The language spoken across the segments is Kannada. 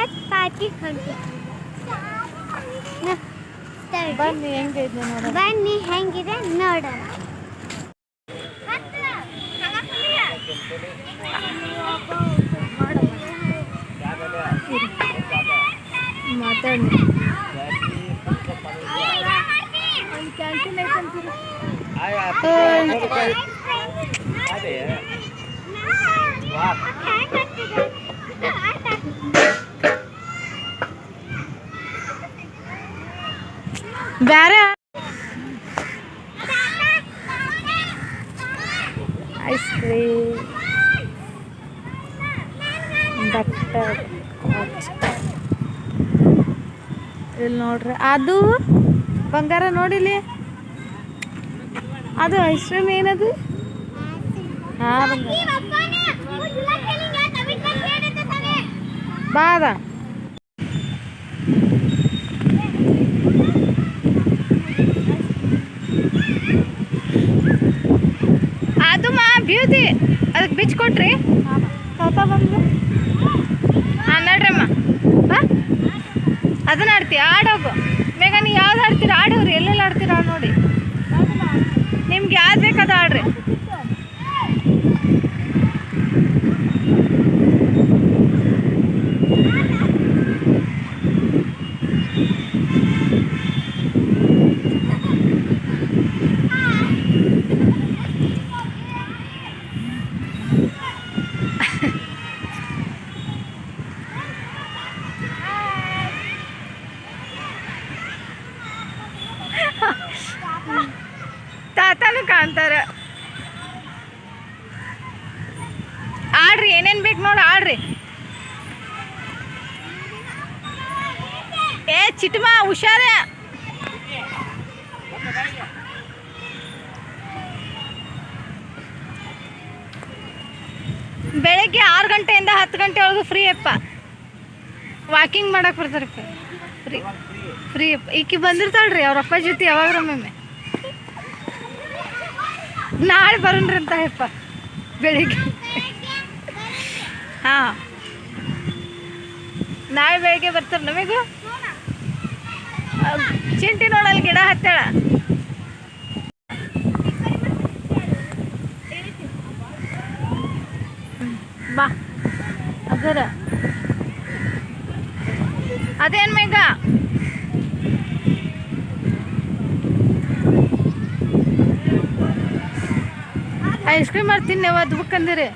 ಇವತ್ತು ಪಾರ್ಟಿ ಹೊಂಟಿದ್ವಿ ಬನ್ನಿ ಹೆಂಗೈತೆ ನೋಡೋಣ ಬನ್ನಿ ಹೆಂಗಿದೆ ನೋಡೋಣ ಮಾತಾಡಿ ಕ್ಯಾಂಟೀನ್ ಬ್ಯಾರೆ ಐಸ್ ಕ್ರೀಮ್ ಬಟ್ಟರ್ ಇಲ್ಲಿ ನೋಡ್ರಿ. ಅದು? ಬಂಗಾರ ನೋಡಿಲಿ ಅದು ಐಸ್ ಕ್ರೀಮ್ ಏನದು? ಹಾಂ ಬಂಗಾರ. ಬಾದ ಅದು ಮಾ ಬ್ಯೂಟಿ ಅದಕ್ಕೆ ಬಿಚ್ಚಿ ಕೊಟ್ರಿ. ಪಾಪ ಬಂದು ಹಾಂ ನಡ್ರಮ್ಮ. ಹಾಂ ಅದನ್ನ ಆಡ್ತೀಯ ಆಡೋಗು. ಬೇಗ ನೀವು ಯಾವ್ದು ಆಡ್ತೀರಾ? ಆಡೋರಿ ಎಲ್ಲೆಲ್ಲಿ ಆಡ್ತೀರಾ ನೋಡಿ. ನಿಮ್ಗೆ ಯಾವ್ದು ಬೇಕಾದ ಆಡ್ರಿ. ಕಾಣ್ತಾರ ಆಡ್ರಿ, ಏನೇನ್ ಬೇಕು ನೋಡಿ, ಆಡ್ರಿ. ಏ, ಚಿಟ್ಮ, ಹುಷಾರ. ಬೆಳಗ್ಗೆ ಆರು ಗಂಟೆಯಿಂದ ಹತ್ತು ಗಂಟೆ ಒಳಗೆ ಫ್ರೀ ಅಪ್ಪ. ವಾಕಿಂಗ್ ಮಾಡಕ್ ಬರ್ತಾರಪ್ಪ ಫ್ರೀ ಫ್ರೀ ಅಪ್ಪ. ಈಕಿ ಬಂದಿರ್ತಾಳ್ರಿ, ಅವ್ರ ಅಪ್ಪ ಜೊತೆ ಯಾವಾಗ ಒಮ್ಮೆ ನಾಳೆ ಬರೋಣ್ರಿ ಅಂತ ಯಪ್ಪ ಬೆಳಿಗ್ಗೆ. ಹಾಂ. ನಾಳೆ ಬೆಳಿಗ್ಗೆ ಬರ್ತಾರೆ ನಮಗೂ? ಚಿಂಟಿ ನೋಡಲ್ಲಿ ಗಿಡ ಹತ್ತಾಳ. ಬಾ. ಅದರ ಅದೇನ್ ಮೇಘ? ಐಸ್ ಕ್ರೀಮ್ ಮಾಡಿ ನೀವು ಅದು ಬುಕ್ಕಂದಿರಿ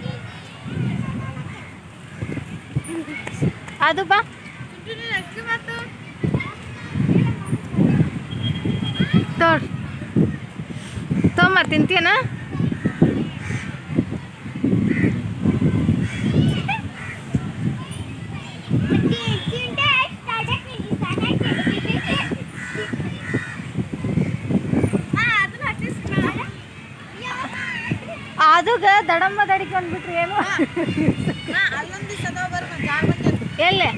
ಅದು ಬಾ. ತೋರ್ ತೋಮ ತಿಂತೀನ ಅದಗ ದಡಮ್ಮ ದಡಿಕೆ ಅಂದ್ಬಿಟ್ರಿ ಏನು? ಎಲ್ಲೇ?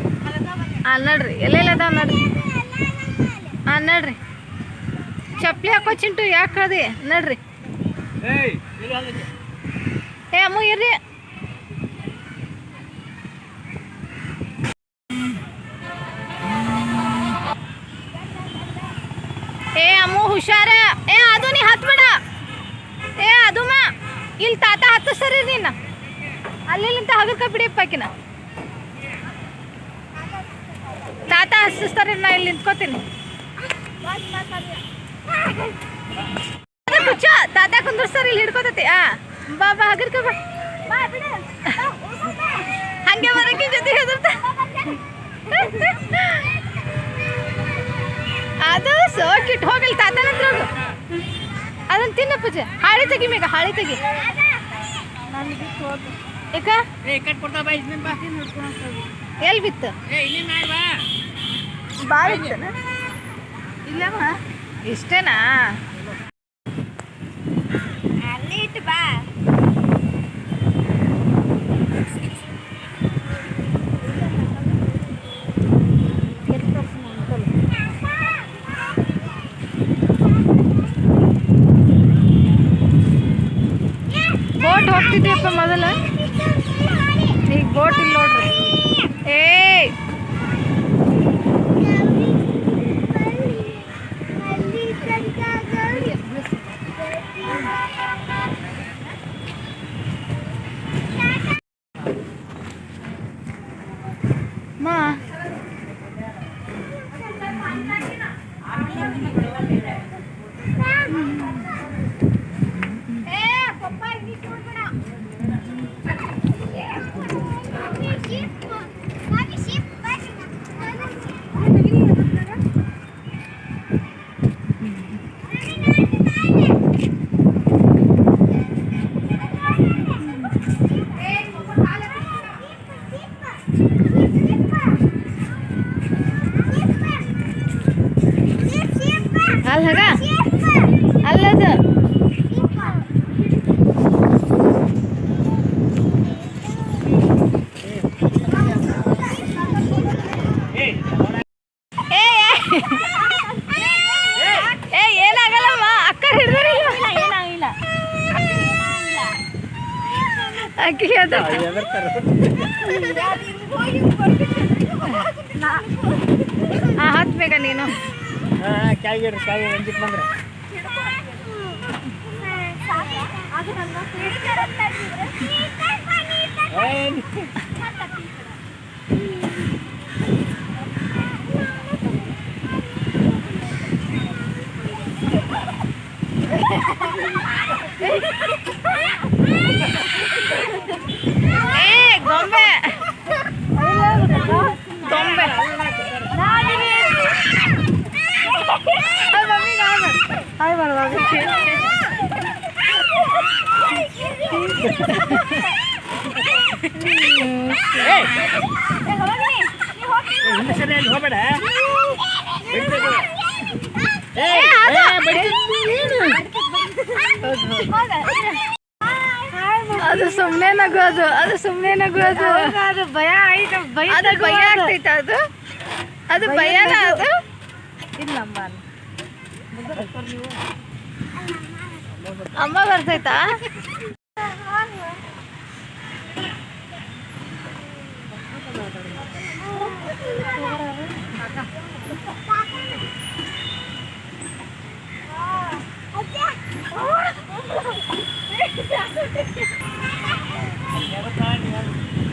ಹಾಂ ನೋಡ್ರಿ. ಎಲ್ಲೆಲ್ಲ ಅದಾವ ನೋಡ್ರಿ? ಹಾಂ ನೋಡ್ರಿ. ಚಪ್ಪಲಿ ಹಾಕೋ ಚಿಂಟು ಯಾಕೆ ಕಳ್ದಿ? ನೋಡ್ರಿ. ಏ ಅಮ್ಮ ಇರ್ರಿ. ಏ ಅಮ್ಮ ಹುಷಾರ. ಏ ಅದು ನೀ ಹತ್ಬೇಡ. ಏ ಅದು ಮಾ ಇಲ್ಲಿ ತಾತ ಹತ್ತು ಸರಿ ನೀನು ಅಲ್ಲಿಂತ ಹಗರ್ಕ ಬಿಡಿಯಪ್ಪಾಕಿನ ತಾತ ಹಸ್ತಿಸ್ತಾರೆ ನಾ ಇಲ್ಲಿ ನಿಂತ್ಕೋತೀನಿ. ಕುಚ್ಚ ತಾತ ಕುಂದ್ರಸ್ತಾರೆ ಇಲ್ಲಿ ಹಿಡ್ಕೋತತಿ. ಆ, ಬಾ ಬಾ, ಹಗರ್ಕ ಬಾ. ಹಂಗೆ ಬರಕ್ಕೆ ಜೊತೆ ಹೆದರ್ತ. ಅದು ಸೋಕಿಟ್ಟು ಹೋಗಿಲ್ಲ ತಾತನ ಹತ್ರ ಹೋಗು. ಅದನ್ನ ತಿನ್ನ ಪೂಜೆ. ಹಾಳೆ ತೆಗಿ ಮೇಗ ಹಾಳೆ ತೆಗಿ. ಏಕ? ಎಲ್ಲಿ ಬಿತ್ತು? ಬಾ. ಬಿತ್ತನ? ಇಲ್ಲಮ್ಮ. ಇಷ್ಟೇನಾ? ಹೋಗ್ತಿದ್ದೆ ಅಪ್ಪ ಮೊದಲ ಈಗ ಬೋಟ್ ಇಲ್ಲ ನೋಡ್ರಿ ಏ Mom. ಹಾಂ ಹತ್ಬೇಕ ನೀನು ಕಾಯಿಗಿಡ್ರಿ ಕಾಯಿ ಒಂದಿಟ್ಟು ಬಂದ್ರೆ. ಏ ಸರಿ ಅಲ್ಲಿ ಹೋಗ್ಬೇಡ ಅದು. ಸುಮ್ಮನೆ ನಗೋದು ಅದು ಸುಮ್ಮನೆ ನಗೋದು ಅದು ಭಯ ಆಯ್ತು ಭಯ ಭಯ ಆಗ್ತೈತ ಅದು? ಅದು ಭಯನ ಅದು? ಇಲ್ಲಮ್ಮ ಅಮ್ಮ ಬರ್ತೈತಾ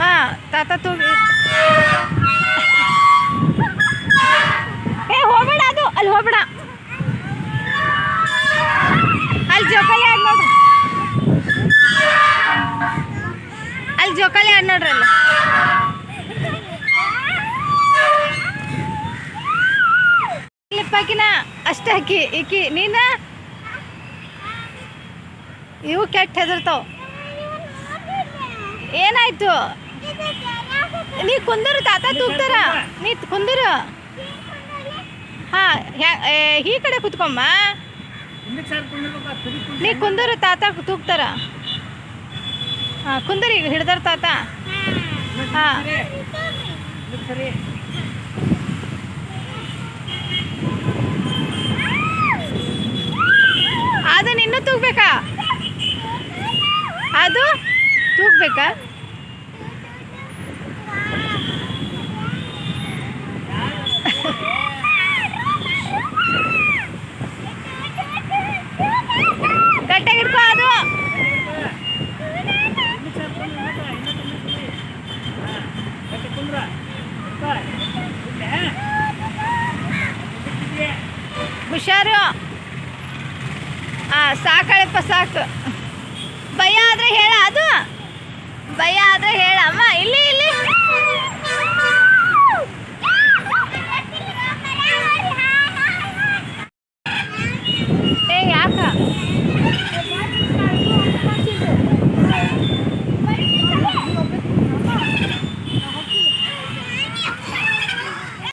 ಹಾ ತಾತ ತೂಗಿ ಏ ಹೋಗ್ಬೇಡ ಅದು ಅಲ್ಲಿ ಹೋಗ್ಬೇಡ ಅಲ್ಲಿ ಜೋಕಾಲಿ ಆಡ್ ನೋಡ್ರಿ ಅಲ್ಲಿ ಜೋಕಾಲಿ ಆಡ್ ನೋಡ್ರಿ ಅಲ್ಲಿ ಇಲ್ಲಪ್ಪಾಕಿನ ಅಷ್ಟೇ ಹಾಕಿ ಈಕಿ ನೀನ? ಇವು ಕೆಟ್ಟ ಹೆದರ್ತಾವ. ಏನಾಯ್ತು? ನೀ ಕುಂದರು ತಾತ ತೂಗ್ತಾರ? ನೀ ಕುಂದರು? ಹಾ ಈ ಕಡೆ ಕುತ್ಕೊಮ್ಮ. ನೀ ಕುಂದರು ತಾತ ತೂಗ್ತಾರ. ಹಾ, ಕುಂದರಿ, ಹಿಡ್ದಾರ ತಾತ. ಹಾ. ತೂಗ್ಬೇಕಾ ಅದು ತೂಗ್ಬೇಕಾ ಸಾಕಳಪ್ಪ ಸಾಕು. ಭಯ ಆದರೆ ಹೇಳ ಅದು ಭಯ ಆದರೆ ಹೇಳಮ್ಮ ಇಲ್ಲಿ ಇಲ್ಲಿ.